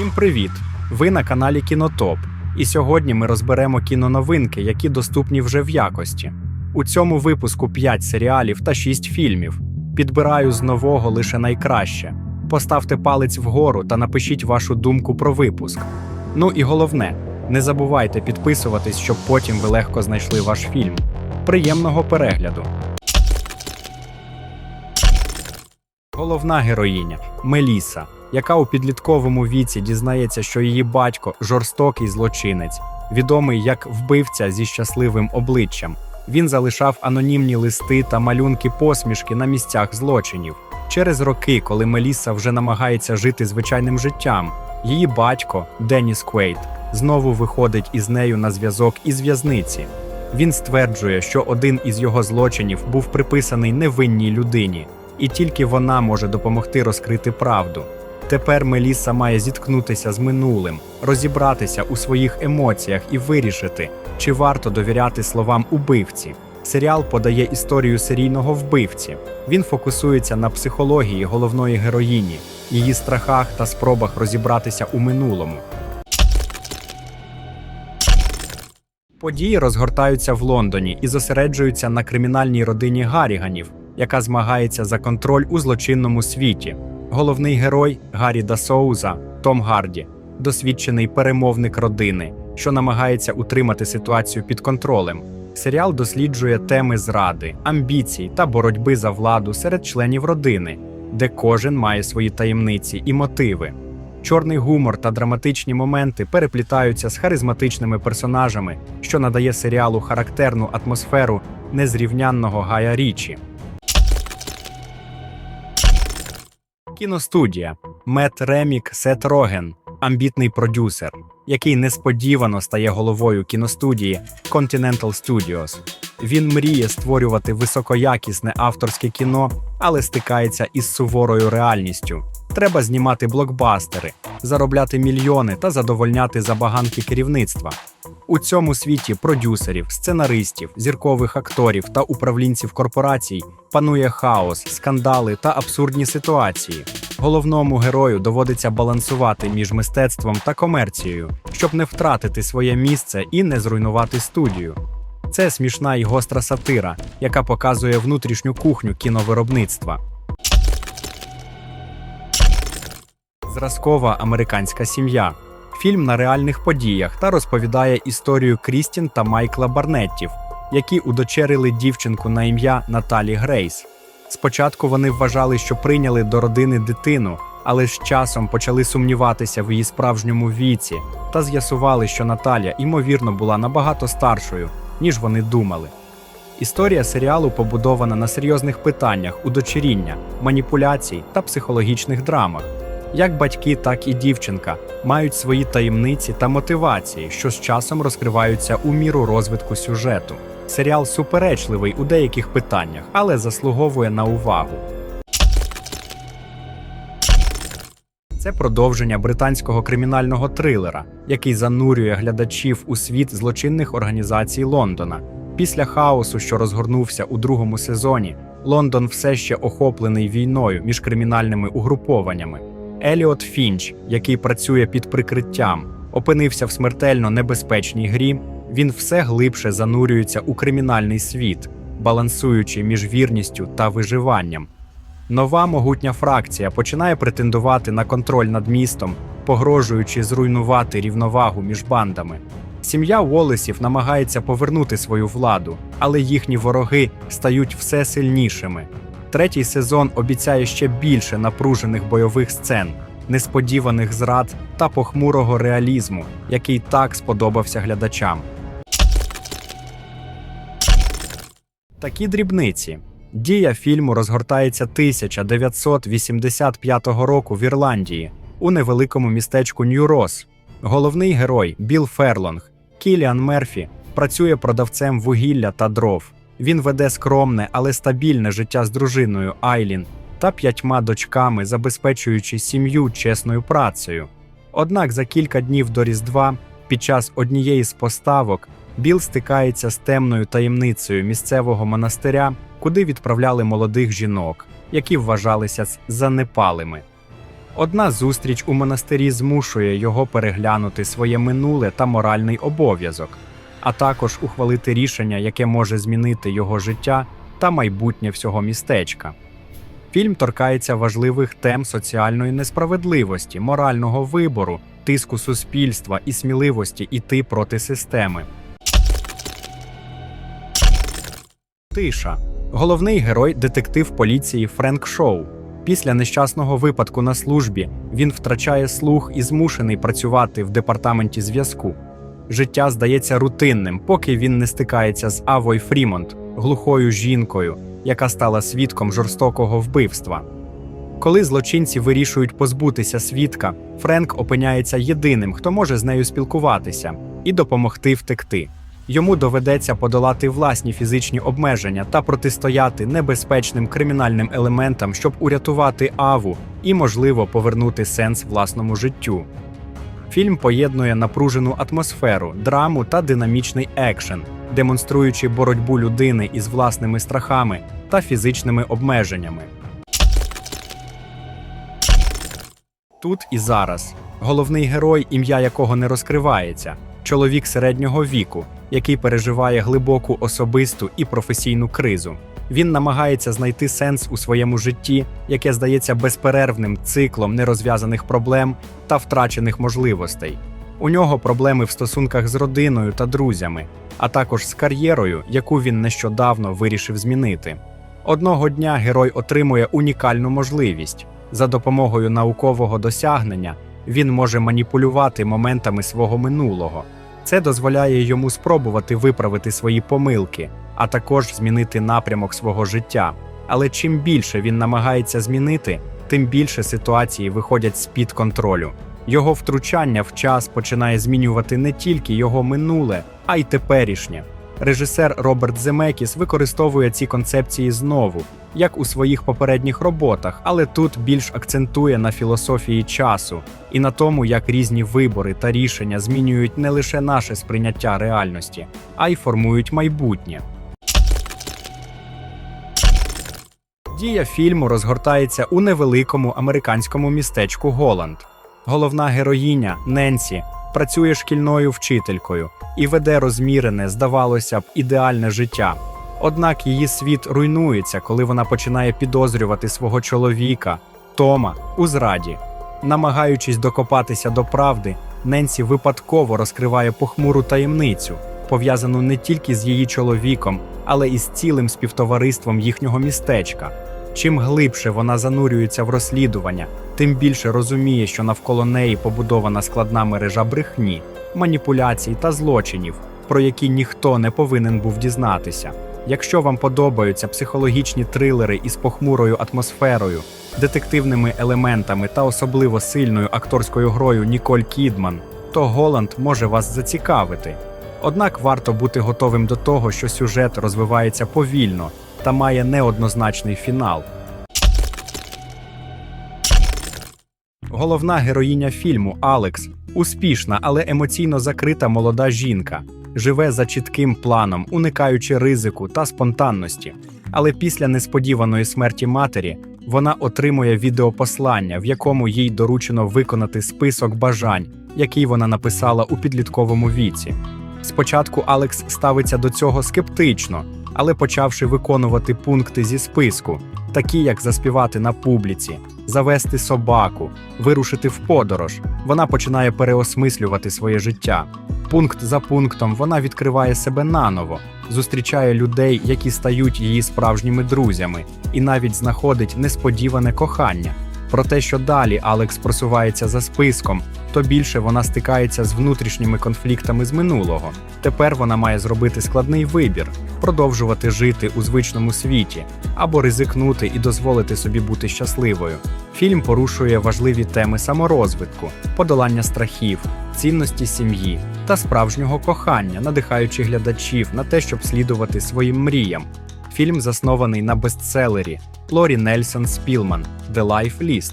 Всім привіт! Ви на каналі Кінотоп. І сьогодні ми розберемо кіноновинки, які доступні вже в якості. У цьому випуску 5 серіалів та 6 фільмів. Підбираю з нового лише найкраще. Поставте палець вгору та напишіть вашу думку про випуск. Ну і головне, не забувайте підписуватись, щоб потім ви легко знайшли ваш фільм. Приємного перегляду! Головна героїня Меліса, яка у підлітковому віці дізнається, що її батько жорстокий злочинець, відомий як вбивця зі щасливим обличчям. Він залишав анонімні листи та малюнки посмішки на місцях злочинів. Через роки, коли Меліса вже намагається жити звичайним життям, її батько Деніс Квейт знову виходить із нею на зв'язок із в'язниці. Він стверджує, що один із його злочинів був приписаний невинній людині, і тільки вона може допомогти розкрити правду. Тепер Меліса має зіткнутися з минулим, розібратися у своїх емоціях і вирішити, чи варто довіряти словам убивці. Серіал подає історію серійного вбивці. Він фокусується на психології головної героїні, її страхах та спробах розібратися у минулому. Події розгортаються в Лондоні і зосереджуються на кримінальній родині Гаріганів, яка змагається за контроль у злочинному світі. Головний герой Гаррі Дасоуза Том Гарді, досвідчений перемовник родини, що намагається утримати ситуацію під контролем. Серіал досліджує теми зради, амбіцій та боротьби за владу серед членів родини, де кожен має свої таємниці і мотиви. Чорний гумор та драматичні моменти переплітаються з харизматичними персонажами, що надає серіалу характерну атмосферу незрівнянного Гая Річі. Кіностудія Мет Ремік Сет Роген, амбітний продюсер, який несподівано стає головою кіностудії Continental Studios. Він мріє створювати високоякісне авторське кіно, але стикається із суворою реальністю. Треба знімати блокбастери, заробляти мільйони та задовольняти забаганки керівництва. У цьому світі продюсерів, сценаристів, зіркових акторів та управлінців корпорацій панує хаос, скандали та абсурдні ситуації. Головному герою доводиться балансувати між мистецтвом та комерцією, щоб не втратити своє місце і не зруйнувати студію. Це смішна і гостра сатира, яка показує внутрішню кухню кіновиробництва. Зразкова американська сім'я. Фільм на реальних подіях та розповідає історію Крістін та Майкла Барнеттів, які удочерили дівчинку на ім'я Наталі Грейс. Спочатку вони вважали, що прийняли до родини дитину, але з часом почали сумніватися в її справжньому віці та з'ясували, що Наталя, ймовірно, була набагато старшою, ніж вони думали. Історія серіалу побудована на серйозних питаннях удочеріння, маніпуляцій та психологічних драмах. Як батьки, так і дівчинка мають свої таємниці та мотивації, що з часом розкриваються у міру розвитку сюжету. Серіал суперечливий у деяких питаннях, але заслуговує на увагу. Це продовження британського кримінального трилера, який занурює глядачів у світ злочинних організацій Лондона. Після хаосу, що розгорнувся у другому сезоні, Лондон все ще охоплений війною між кримінальними угрупованнями. Еліот Фінч, який працює під прикриттям, опинився в смертельно небезпечній грі. Він все глибше занурюється у кримінальний світ, балансуючи між вірністю та виживанням. Нова могутня фракція починає претендувати на контроль над містом, погрожуючи зруйнувати рівновагу між бандами. Сім'я Уоллесів намагається повернути свою владу, але їхні вороги стають все сильнішими. Третій сезон обіцяє ще більше напружених бойових сцен, несподіваних зрад та похмурого реалізму, який так сподобався глядачам. Такі дрібниці. Дія фільму розгортається 1985 року в Ірландії у невеликому містечку Нью-Рос. Головний герой Білл Ферлонг, Кіліан Мерфі, працює продавцем вугілля та дров. Він веде скромне, але стабільне життя з дружиною Айлін та п'ятьма дочками, забезпечуючи сім'ю чесною працею. Однак за кілька днів до Різдва, під час однієї з поставок, Біл стикається з темною таємницею місцевого монастиря, куди відправляли молодих жінок, які вважалися занепалими. Одна зустріч у монастирі змушує його переглянути своє минуле та моральний обов'язок, а також ухвалити рішення, яке може змінити його життя та майбутнє всього містечка. Фільм торкається важливих тем соціальної несправедливості, морального вибору, тиску суспільства і сміливості іти проти системи. Тиша. Головний герой детектив поліції Френк Шоу. Після нещасного випадку на службі він втрачає слух і змушений працювати в департаменті зв'язку. Життя здається рутинним, поки він не стикається з Авой Фрімонт, глухою жінкою, яка стала свідком жорстокого вбивства. Коли злочинці вирішують позбутися свідка, Френк опиняється єдиним, хто може з нею спілкуватися і допомогти втекти. Йому доведеться подолати власні фізичні обмеження та протистояти небезпечним кримінальним елементам, щоб урятувати Аву і, можливо, повернути сенс власному життю. Фільм поєднує напружену атмосферу, драму та динамічний екшен, демонструючи боротьбу людини із власними страхами та фізичними обмеженнями. Тут і зараз головний герой, ім'я якого не розкривається, чоловік середнього віку, який переживає глибоку особисту і професійну кризу. Він намагається знайти сенс у своєму житті, яке здається безперервним циклом нерозв'язаних проблем та втрачених можливостей. У нього проблеми в стосунках з родиною та друзями, а також з кар'єрою, яку він нещодавно вирішив змінити. Одного дня герой отримує унікальну можливість. За допомогою наукового досягнення він може маніпулювати моментами свого минулого. Це дозволяє йому спробувати виправити свої помилки, а також змінити напрямок свого життя. Але чим більше він намагається змінити, тим більше ситуації виходять з-під контролю. Його втручання в час починає змінювати не тільки його минуле, а й теперішнє. Режисер Роберт Земекіс використовує ці концепції знову, як у своїх попередніх роботах, але тут більш акцентує на філософії часу і на тому, як різні вибори та рішення змінюють не лише наше сприйняття реальності, а й формують майбутнє. Дія фільму розгортається у невеликому американському містечку Голланд. Головна героїня Ненсі працює шкільною вчителькою і веде розмірене, здавалося б, ідеальне життя. Однак її світ руйнується, коли вона починає підозрювати свого чоловіка Тома у зраді. Намагаючись докопатися до правди, Ненсі випадково розкриває похмуру таємницю, пов'язану не тільки з її чоловіком, але і з цілим співтовариством їхнього містечка. Чим глибше вона занурюється в розслідування, тим більше розуміє, що навколо неї побудована складна мережа брехні, маніпуляцій та злочинів, про які ніхто не повинен був дізнатися. Якщо вам подобаються психологічні трилери із похмурою атмосферою, детективними елементами та особливо сильною акторською грою Ніколь Кідман, то Голланд може вас зацікавити. Однак варто бути готовим до того, що сюжет розвивається повільно та має неоднозначний фінал. Головна героїня фільму Алекс успішна, але емоційно закрита молода жінка, живе за чітким планом, уникаючи ризику та спонтанності. Але після несподіваної смерті матері вона отримує відеопослання, в якому їй доручено виконати список бажань, який вона написала у підлітковому віці. Спочатку Алекс ставиться до цього скептично, але почавши виконувати пункти зі списку, такі як заспівати на публіці, завести собаку, вирушити в подорож, вона починає переосмислювати своє життя. Пункт за пунктом вона відкриває себе наново, зустрічає людей, які стають її справжніми друзями, і навіть знаходить несподіване кохання. Про те, що далі Алекс просувається за списком, то більше вона стикається з внутрішніми конфліктами з минулого. Тепер вона має зробити складний вибір, продовжувати жити у звичному світі або ризикнути і дозволити собі бути щасливою. Фільм порушує важливі теми саморозвитку, подолання страхів, цінності сім'ї та справжнього кохання, надихаючи глядачів на те, щоб слідувати своїм мріям. Фільм заснований на бестселері Лорі Нельсон Спілман The Life List.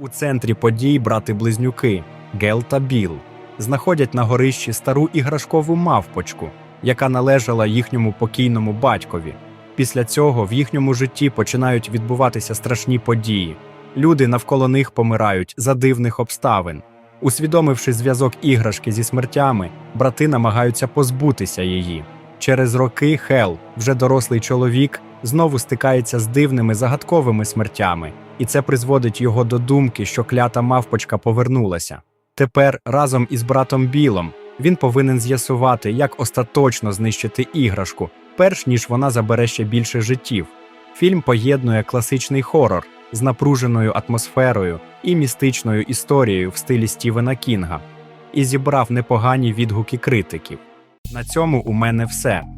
У центрі подій брати-близнюки Гел та Біл знаходять на горищі стару іграшкову мавпочку, яка належала їхньому покійному батькові. Після цього в їхньому житті починають відбуватися страшні події. Люди навколо них помирають за дивних обставин. Усвідомивши зв'язок іграшки зі смертями, брати намагаються позбутися її. Через роки Хел, вже дорослий чоловік, знову стикається з дивними загадковими смертями, і це призводить його до думки, що клята мавпочка повернулася. Тепер разом із братом Білом він повинен з'ясувати, як остаточно знищити іграшку, перш ніж вона забере ще більше життів. Фільм поєднує класичний хорор з напруженою атмосферою і містичною історією в стилі Стівена Кінга і зібрав непогані відгуки критиків. На цьому у мене все.